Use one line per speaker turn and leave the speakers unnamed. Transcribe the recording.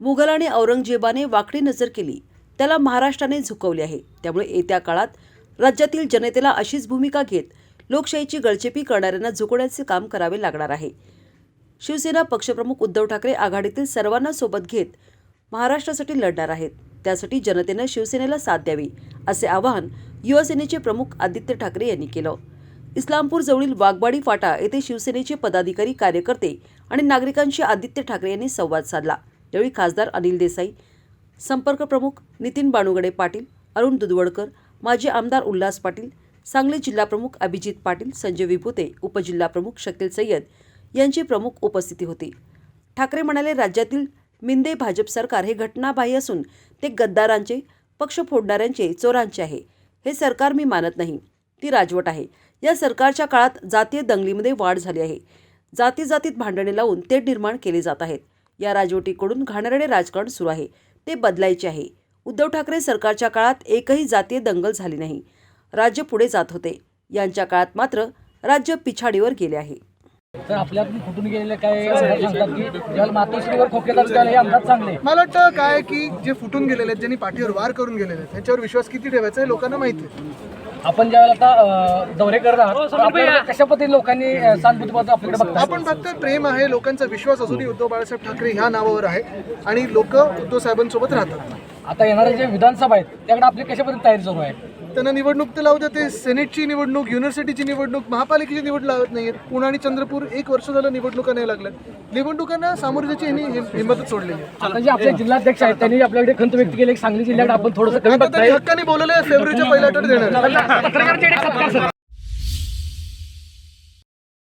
मुघल आणि औरंगजेबाने वाकडी नजर केली. त्याला महाराष्ट्राने झुकवले आहे. त्यामुळे येत्या काळात राज्यातील जनतेला अशीच भूमिका घेत लोकशाहीची गळचेपी करणाऱ्यांना झुकवण्याचे काम करावे लागणार आहे. शिवसेना पक्षप्रमुख उद्धव ठाकरे आघाडीतील सर्वांना सोबत घेत महाराष्ट्रासाठी लढणार आहेत. त्यासाठी जनतेनं शिवसेनेला साथ द्यावी असे आवाहन युवासेनेचे प्रमुख आदित्य ठाकरे यांनी केलं. इस्लामपूर जवळील वाघवाडी फाटा येथे शिवसेनेचे पदाधिकारी कार्यकर्ते आणि नागरिकांशी आदित्य ठाकरे यांनी संवाद साधला. यावेळी खासदार अनिल देसाई संपर्क प्रमुख नितीन बाणुगडे पाटील अरुण दुधवडकर माजी आमदार उल्हास पाटील सांगली जिल्हाप्रमुख अभिजित पाटील संजय विभुते उपजिल्हाप्रमुख शकील सय्यद यांची प्रमुख उपस्थिती होती. ठाकरे म्हणाले राज्यातील मिंदे भाजप सरकार हे घटनाबाह्य असून ते गद्दारांचे पक्ष फोडणाऱ्यांचे चोरांचे आहे. हे सरकार मी मानत नाही. ती राजवट आहे. या सरकारच्या काळात जातीय दंगलीमध्ये वाढ झाली आहे. जाती जातीत भांडणे लावून ते निर्माण केले जात आहेत. या राजवटीकडून घाणेरडे राजकारण सुरू आहे. ते बदलायचे आहे. उद्धव ठाकरे सरकारच्या काळात एकही जातीय दंगल झाली नाही. राज्य पुढे जात होते. यांच्या काळात मात्र राज्य पिछाडीवर गेले आहे.
तर आपल्यातून फुटून गेलेले काय सांगतात मातोश्रीवर हे आमदार चांगले.
मला वाटतं काय की जे फुटून गेलेले आहेत ज्यांनी पाठीवर वार करून गेलेले आहेत त्यांच्यावर विश्वास किती ठेवायचा हे लोकांना माहिती आहे.
आपण ज्यावेळेला आता अं, दौरे करत आहात तर आपल्याकडे कशा पद्धतीने लोकांनी अं, सहानुभूतीबद्दल आपल्याकडे बघतात
आपण बघतोय प्रेम आहे लोकांचा विश्वास अजूनही उद्धव बाळासाहेब ठाकरे ह्या नावावर आहे आणि लोक उद्धव साहेबांसोबत राहतात.
आता येणारे जे विधानसभा आहेत त्याकडे आपली कशा पद्धतीने तयारी सुरू आहे?
त्यांना निवडणूक तर लावू ते सेनेटची निवडणूक युनिव्हर्सिटीची निवडणूक महापालिकेची निवड लावत नाहीत पुणे आणि चंद्रपूर एक वर्ष झालं निवडणुका नाही लागल्यात. निवडणुकांना सामोरे जायची यांनी हिम- हिंमतच सोडलेली आहे
आता जे आपले जिल्हाध्यक्ष आहेत त्यांनी आपल्याकडे खंत व्यक्त केली सांगली जिल्ह्याकडे आपण थोडंसं कमी बघताय.
हक्काने बोलले फेब्रुवारीच्या पहिल्या आठवड्यात देणार.